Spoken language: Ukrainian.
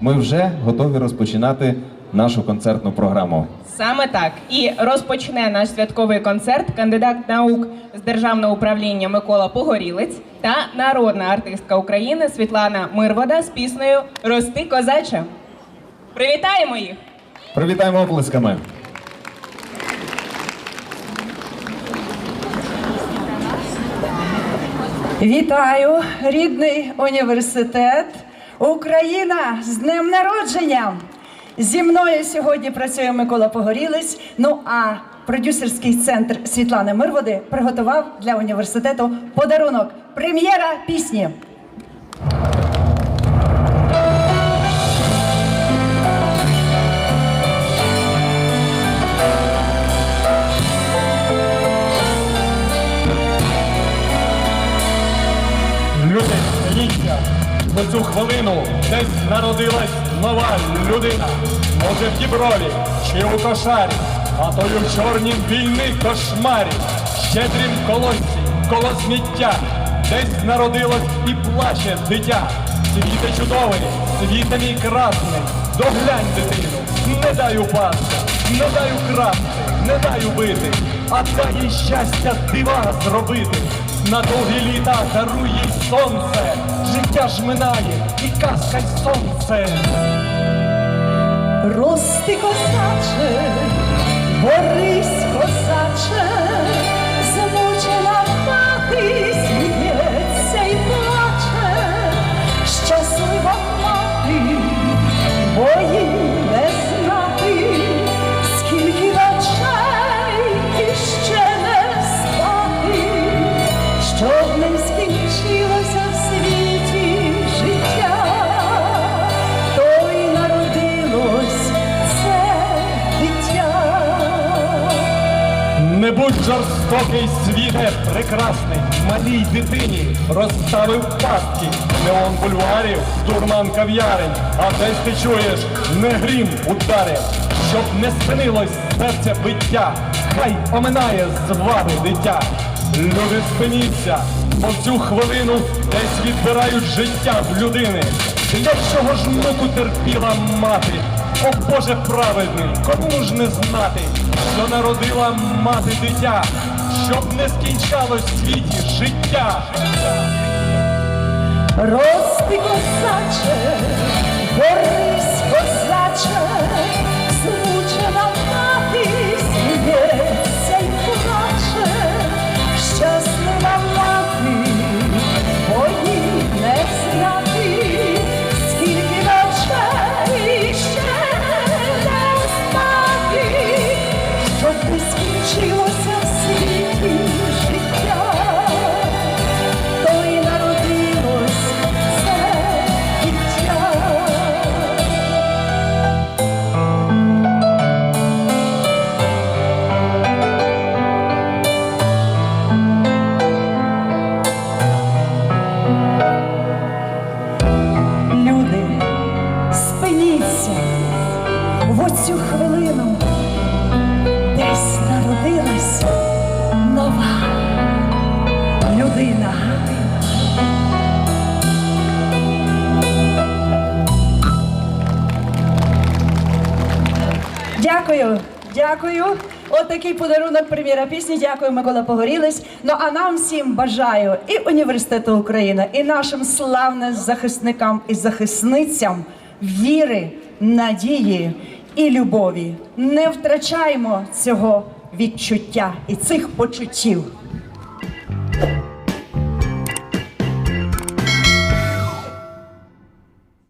ми вже готові розпочинати нашу концертну програму. Саме так. І розпочне наш святковий концерт кандидат наук з державного управління Микола Погорілець та народна артистка України Світлана Мирвода з піснею Рости козаче. Привітаємо їх! Привітаємо оплесками! Вітаю, рідний університет. Україна з днем народження! Зі мною сьогодні працює Микола Погорілець. Ну а продюсерський центр Світлани Мирводи приготував для університету подарунок. Прем'єра пісні. В цю хвилину десь народилась нова людина. Може в Діброві чи у кошарі, а то й у чорнім війни кошмарі, щедрім колонці, коло сміття, десь народилось і плаче дитя. Світе чудовий, світе мій красний, доглянь дитину, не дай упасти, не дай украсти, не дай убити, а дай їй щастя дива зробити. На довгі літа дарує сонце, життя ж минає, і казка й сонце. Рости козаче, борись козаче, Не будь жорстокий світе прекрасний, малій дитині розставив пастки, неон бульварів, дурман кав'ярень, а десь ти чуєш, не грім ударив, щоб не спинилось серце биття, хай оминає з вами дитя. Люди спиніться, бо в цю хвилину десь відбирають життя в людини. Для чого ж муку терпіла мати? О Боже праведний, кому ж не знати, що народила мати дитя, щоб не скінчалось в світі життя. Рости Дякую, дякую. От такий подарунок прем'єра пісні. Дякую, Микола Погорілець. Ну а нам всім бажаю і університету України, і нашим славним захисникам і захисницям віри, надії і любові. Не втрачаймо цього відчуття і цих почуттів.